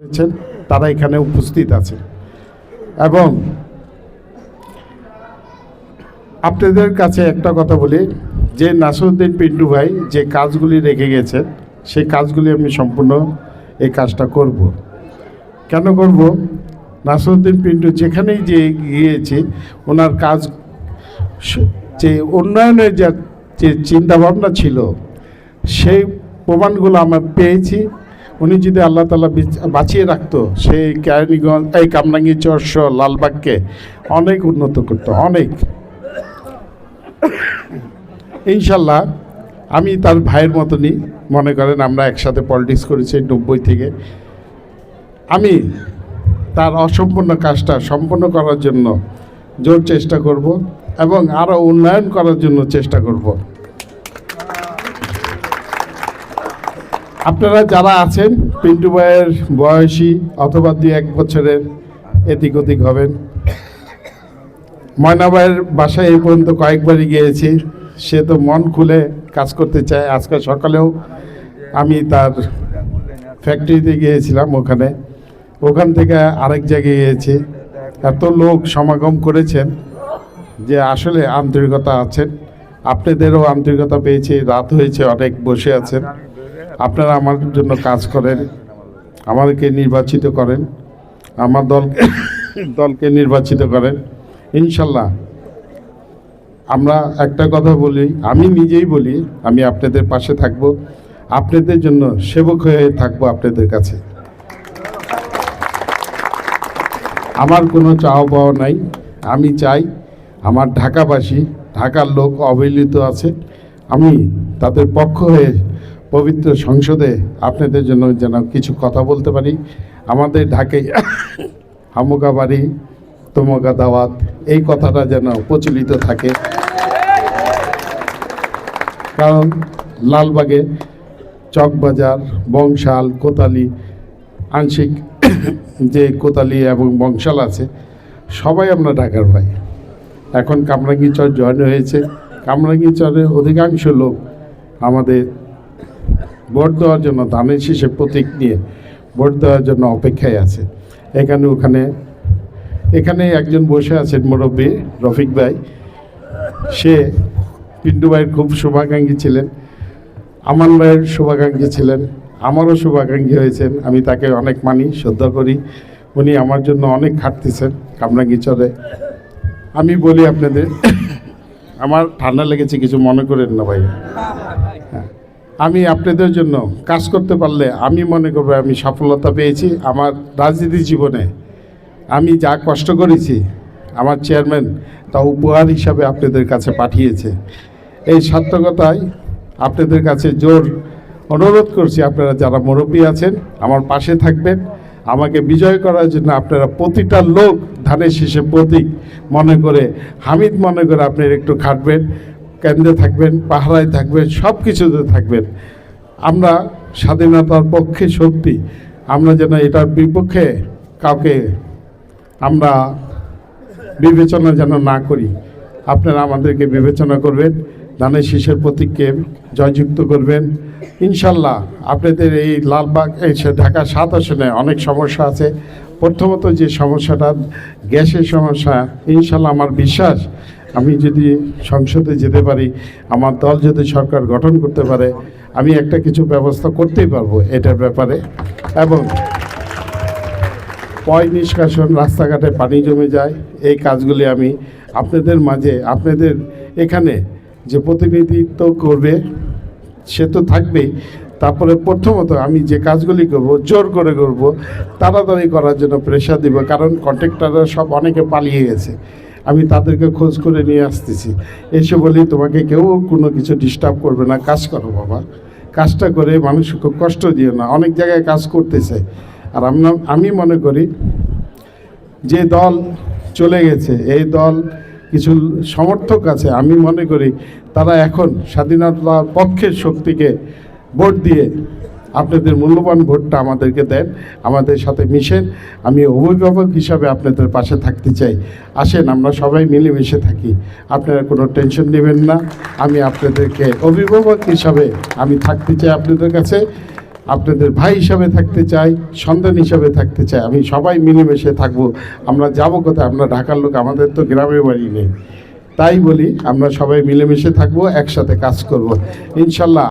করেছেন তারা এখানে উপস্থিত আছে এবং আপনাদের কাছে একটা কথা বলি, যে নাসরুদ্দিন পিন্টু ভাই যে কাজগুলি রেখে গেছেন, সেই কাজগুলি আমি সম্পূর্ণ এই কাজটা করব। কেন করব? নাসরুদ্দিন পিন্টু যেখানেই যে গিয়েছি, ওনার কাজ যে উন্নয়নের যা, যে চিন্তাভাবনা ছিল, সেই প্রমাণগুলো আমরা পেয়েছি। উনি যদি আল্লাহ তালা বাঁচিয়ে রাখতো, সেই কেরানীগঞ্জ, এই কামরাঙ্গি চর্ষ লালবাগকে অনেক উন্নত করতো, অনেক। ইনশাল্লাহ, আমি তার ভাইয়ের মতনই মনে করেন আমরা একসাথে পলিটিক্স করেছি নব্বই থেকে। আমি তার অসম্পূর্ণ কাজটা সম্পন্ন করার জন্য জোর চেষ্টা করব এবং আরও উন্নয়ন করার জন্য চেষ্টা করব। আপনারা যারা আছেন, পিন্টু ভাইয়ের বয়সী অথবা দুই এক বছরের এদিক ওদিক হবেন। ময়না ভাইয়ের বাসায় এই পর্যন্ত কয়েকবারই গিয়েছি। সে তো মন খুলে কাজ করতে চায়। আজকে সকালেও আমি তার ফ্যাক্টরিতে গিয়েছিলাম ওখানে। ওখান থেকে আরেক জায়গায় গিয়েছি। এত লোক সমাগম করেছেন যে আসলে আন্তরিকতা আছেন। আপনাদেরও আন্তরিকতা পেয়েছি। রাত হয়েছে, অনেক বসে আছেন। আপনারা আমার জন্য কাজ করেন, আমাদেরকে নির্বাচিত করেন, আমার দলকে দলকে নির্বাচিত করেন। ইনশাল্লাহ, আমরা একটা কথা বলি, আমি নিজেই বলি, আমি আপনাদের পাশে থাকব, আপনাদের জন্য সেবক হয়ে থাকব আপনাদের কাছে। আমার কোনো চাওয়া পাওয়া নাই, আমি চাই আমার ঢাকাবাসী, ঢাকার লোক অবহেলিত আছে, আমি তাদের পক্ষ হয়ে পবিত্র সংসদে আপনাদের জন্য যেন কিছু কথা বলতে পারি। আমাদের ঢাকায় হামুকা বাড়ি তোমকা দাওয়াত এই কথাটা যেন প্রচলিত থাকে। কারণ লালবাগে, চকবাজার, বংশাল, কোতালি, আংশিক যে কোতালি এবং বংশাল আছে, সবাই আমরা ঢাকার ভাই। এখন কামরাঙ্গি চর জয়েন হয়েছে। কামরাঙ্গি চরের অধিকাংশ লোক আমাদের ভোট দেওয়ার জন্য ধানের শীষের প্রতীক নিয়ে ভোট দেওয়ার জন্য অপেক্ষায় আছে। এখানে ওখানে, এখানে একজন বসে আছেন মুরব্বী রফিক ভাই। সে পিন্টু ভাইয়ের খুব শুভাকাঙ্ক্ষী ছিলেন আমান ভাইয়ের শুভাকাঙ্ক্ষী ছিলেন, আমারও শুভাকাঙ্ক্ষী হয়েছেন। আমি তাকে অনেক মানি, শ্রদ্ধা করি। উনি আমার জন্য অনেক খাটতেছেন কামরাঙ্গি চরে। আমি বলি আপনাদের, আমার ঠান্ডা লেগেছে, কিছু মনে করেন না ভাই। হ্যাঁ। আমি আপনাদের জন্য কাজ করতে পারলে আমি মনে করব আমি সফলতা পেয়েছি আমার রাজনীতি জীবনে। আমি যা কষ্ট করেছি, আমার চেয়ারম্যান তা উপহার হিসাবে আপনাদের কাছে পাঠিয়েছে। এই সার্থকতায় আপনাদের কাছে জোর অনুরোধ করছি আপনারা যারা মুরব্বী আছেন, আমার পাশে থাকবেন। আমাকে বিজয় করার জন্য আপনারা প্রতিটা লোক ধানের শীষে প্রতীক মনে করে, হামিদ মনে করে আপনারা একটু খাটবেন। কেন্দ্রে থাকবেন, পাহারায় থাকবেন সব কিছুতে থাকবেন। আমরা স্বাধীনতার পক্ষে সত্যি আমরা যেন এটার বিপক্ষে কাউকে আমরা বিবেচনা যেন না করি। আপনারা আমাদেরকে বিবেচনা করবেন ধানের শীষের প্রতীককে জয়যুক্ত করবেন। ইনশাল্লাহ আপনাদের এই লালবাগ, এই ঢাকা সাত আসনে অনেক সমস্যা আছে। প্রথমত যে সমস্যাটা, গ্যাসের সমস্যা, ইনশাল্লাহ আমার বিশ্বাস আমি যদি সংসদে যেতে পারি, আমার দল যদি সরকার গঠন করতে পারে, আমি একটা কিছু ব্যবস্থা করতেই পারব এটার ব্যাপারে। এবং পয় নিষ্কাশন, রাস্তাঘাটে পানি জমে যায়, এই কাজগুলি আমি আপনাদের মাঝে, আপনাদের এখানে যে প্রতিনিধিত্ব করবে, সে তো থাকবেই। তারপরে প্রথমত আমি যে কাজগুলি করব, জোর করে করব, তাড়াতাড়ি করার জন্য প্রেশার দিব, কারণ কন্ট্রাক্টররা সব অনেকে পালিয়ে গেছে। আমি তাদেরকে খোঁজ করে নিয়ে আসতেছি। এসে বলি, তোমাকে কেউ কোনো কিছু ডিস্টার্ব করবে না, কাজ করো বাবা। কাজটা করে মানুষকে কষ্ট দিও না, অনেক জায়গায় কাজ করতেছে। আর আমরা, আমি মনে করি, যে দল চলে গেছে, এই দল কিছু সমর্থক আছে, আমি মনে করি তারা এখন স্বাধীনতার পক্ষের শক্তিকে ভোট দিয়ে আপনাদের মূল্যবান ভোটটা আমাদেরকে দেন, আমাদের সাথে মিশেন। আমি অভিভাবক হিসাবে আপনাদের পাশে থাকতে চাই। আসেন, আমরা সবাই মিলেমিশে থাকি। আপনারা কোনো টেনশন নেবেন না। আমি আপনাদেরকে অভিভাবক হিসাবে আমি থাকতে চাই আপনাদের কাছে। আপনাদের ভাই হিসাবে থাকতে চাই, সন্তান হিসাবে থাকতে চাই। আমি সবাই মিলেমিশে থাকব। আমরা যাব কোথায়? আমরা ঢাকার লোক, আমাদের তো গ্রামে বাড়ি নেই। তাই বলি, আমরা সবাই মিলেমিশে থাকব, একসাথে কাজ করব। ইনশাল্লাহ।